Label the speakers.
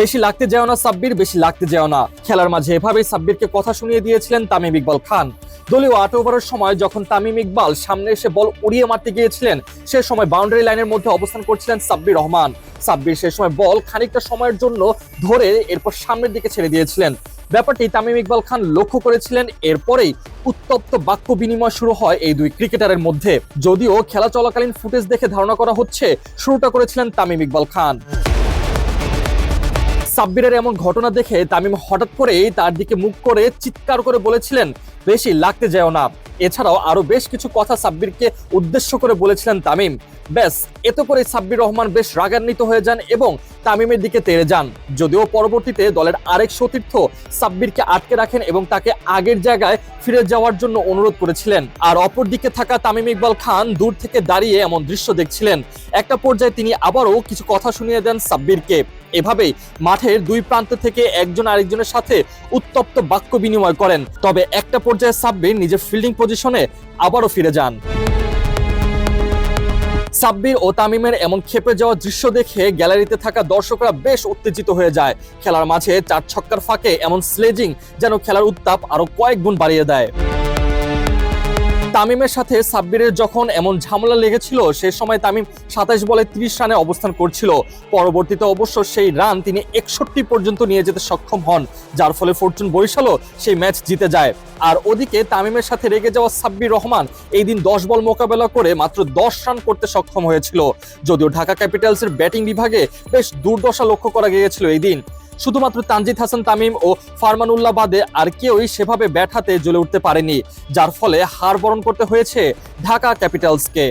Speaker 1: বেশি লাগতে যাও না, সাব্বির, বেশি লাগতে যাও না। খেলার মাঝে এভাবেই সাব্বিরকে কথা শুনিয়ে দিয়েছিলেন তামিম ইকবাল খান। দলীয় আট ওভারের সময় যখন তামিম ইকবাল সামনে এসে বল উড়িয়ে মারতে গিয়েছিলেন, সে সময় বাউন্ডারি লাইনের মধ্যে অবস্থান করছিলেন সাব্বির রহমান। সাব্বির সে সময় বল খানিকটা সময়ের জন্য ধরে এরপর সামনের দিকে ছেড়ে দিয়েছিলেন। ব্যাপারটি তামিম ইকবাল খান লক্ষ্য করেছিলেন, এরপরেই উত্তপ্ত বাক্য বিনিময় শুরু হয় এই দুই ক্রিকেটারের মধ্যে। যদিও খেলা চলাকালীন ফুটেজ দেখে ধারণা করা হচ্ছে, শুরুটা করেছিলেন তামিম ইকবাল খান। সাব্বিরের এমন ঘটনা দেখে তামিম হঠাৎ করেই তার দিকে মুখ করে চিৎকার করে বলেছিলেন, বেশি লাগতে যাও না। এছাড়াও আরও বেশ কিছু কথা সাব্বিরকে উদ্দেশ্য করে বলেছিলেন তামিম। ব্যাস, এত করে সাব্বির রহমান বেশ রাগান্বিত হয়ে যান এবং তামিমের দিকে তেড়ে যান। যদিও পরবর্তীতে দলের আরেক সতীর্থ সাব্বিরকে আটকে রাখেন এবং তাকে আগের জায়গায় ফিরে যাওয়ার জন্য অনুরোধ করেছিলেন। আর অপর দিকে থাকা তামিম ইকবাল খান দূর থেকে দাঁড়িয়ে এমন দৃশ্য দেখছিলেন। একটা পর্যায়ে তিনি আবারও কিছু কথা শুনিয়ে দেন সাব্বিরকে। এভাবেই মাঠের দুই প্রান্ত থেকে একজন আরেকজনের সাথে উত্তপ্ত বাক্য বিনিময় করেন। তবে একটা পর্যায়ে সাব্বির নিজের ফিল্ডিং পজিশনে আবারও ফিরে যান। সাব্বির ও তামিমের এমন খেপে যাওয়া দৃশ্য দেখে গ্যালারিতে থাকা দর্শকরা বেশ উত্তেজিত হয়ে যায়। খেলার মাঝে চার ছক্কার ফাঁকে এমন স্লেজিং যেন খেলার উত্তাপ আরও কয়েক গুণ বাড়িয়ে দেয়। তামিমের সাথে সাব্বিরের যখন এমন ঝামেলা লেগেছিল, সে সময় তামিম সাতাশ বলে তিরিশ রানে অবস্থান করছিল। পরবর্তীতে অবশ্য সেই রান তিনি একষট্টি পর্যন্ত নিয়ে যেতে সক্ষম হন, যার ফলে ফরচুন বরিশালও সেই ম্যাচ জিতে যায়। আর ওদিকে তামিমের সাথে রেগে যাওয়া সাব্বির রহমান এই দিন দশ বল মোকাবেলা করে মাত্র দশ রান করতে সক্ষম হয়েছিল। যদিও ঢাকা ক্যাপিটালসের ব্যাটিং বিভাগে বেশ দুর্দশা লক্ষ্য করা গিয়েছিল এই দিন। শুধুমাত্র তানজিদ হাসান তামিম ও ফারমানুল্লাহ বাদে আর কেউই সেভাবে ব্যাট হাতে জ্বলে উঠতে পারেনি, যার ফলে হার বরণ করতে হয়েছে ঢাকা ক্যাপিটালসকে।